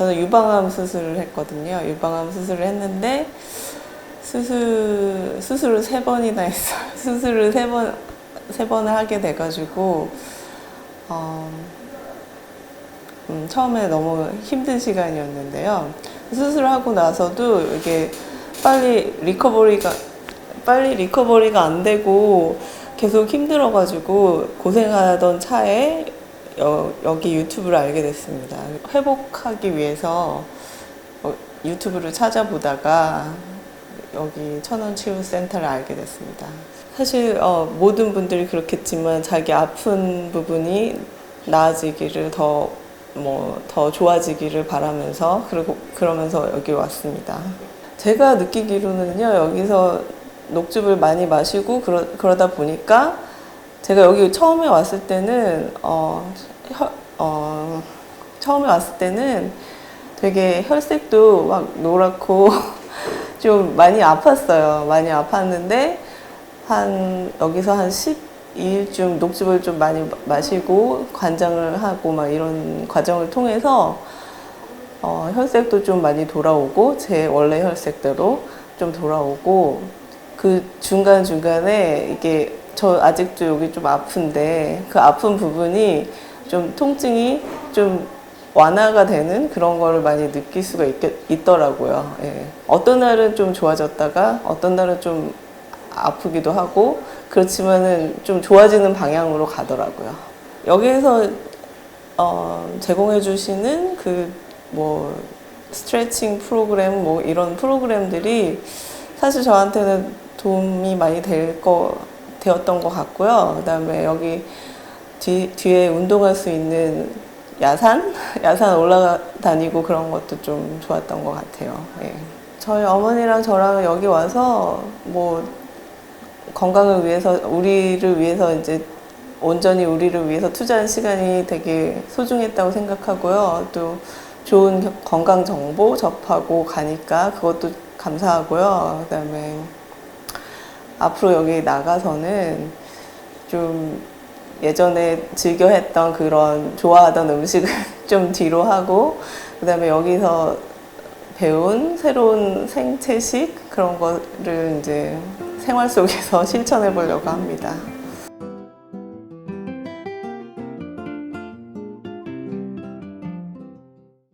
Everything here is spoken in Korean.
저는 유방암 수술을 했거든요. 유방암 수술을 했는데 수술 수술을 세 번이나 했어요. 수술을 세 번 세 번을 하게 돼가지고 어, 음, 처음에 너무 힘든 시간이었는데요. 수술을 하고 나서도 이게 빨리 리커버리가 빨리 리커버리가 안 되고 계속 힘들어가지고 고생하던 차에 여, 여기 유튜브를 알게 됐습니다. 회복하기 위해서 어, 유튜브를 찾아보다가 여기 천원치유센터를 알게 됐습니다. 사실 어, 모든 분들이 그렇겠지만 자기 아픈 부분이 나아지기를 더 뭐 더 좋아지기를 바라면서 그리고 그러면서 여기 왔습니다. 제가 느끼기로는요 여기서 녹즙을 많이 마시고 그러, 그러다 보니까 제가 여기 처음에 왔을 때는 어, 혀, 어 처음에 왔을 때는 되게 혈색도 막 노랗고 좀 많이 아팠어요. 많이 아팠는데 한 여기서 한 12일쯤 녹즙을 좀 많이 마시고 관장을 하고 막 이런 과정을 통해서 어, 혈색도 좀 많이 돌아오고 제 원래 혈색대로 좀 돌아오고 그 중간 중간에 이게 저 아직도 여기 좀 아픈데 그 아픈 부분이 좀 통증이 좀 완화가 되는 그런 거를 많이 느낄 수가 있, 더라고요 어떤 날은 좀 좋아졌다가 어떤 날은 좀 아프기도 하고 그렇지만은 좀 좋아지는 방향으로 가더라고요. 여기에서 어, 제공해 주시는 그 뭐 스트레칭 프로그램 뭐 이런 프로그램들이 사실 저한테는 도움이 많이 될 거 되었던 것 같고요. 그 다음에 여기 뒤, 뒤에 운동할 수 있는 야산 야산 올라가 다니고 그런 것도 좀 좋았던 것 같아요. 예. 저희 어머니랑 저랑 여기 와서 뭐 건강을 위해서 우리를 위해서 이제 온전히 우리를 위해서 투자한 시간이 되게 소중했다고 생각하고요. 또 좋은 겨- 건강 정보 접하고 가니까 그것도 감사하고요. 그 다음에 앞으로 여기 나가서는 좀 예전에 즐겨 했던 그런 좋아하던 음식을 좀 뒤로 하고 그다음에 여기서 배운 새로운 생채식 그런 거를 이제 생활 속에서 실천해 보려고 합니다.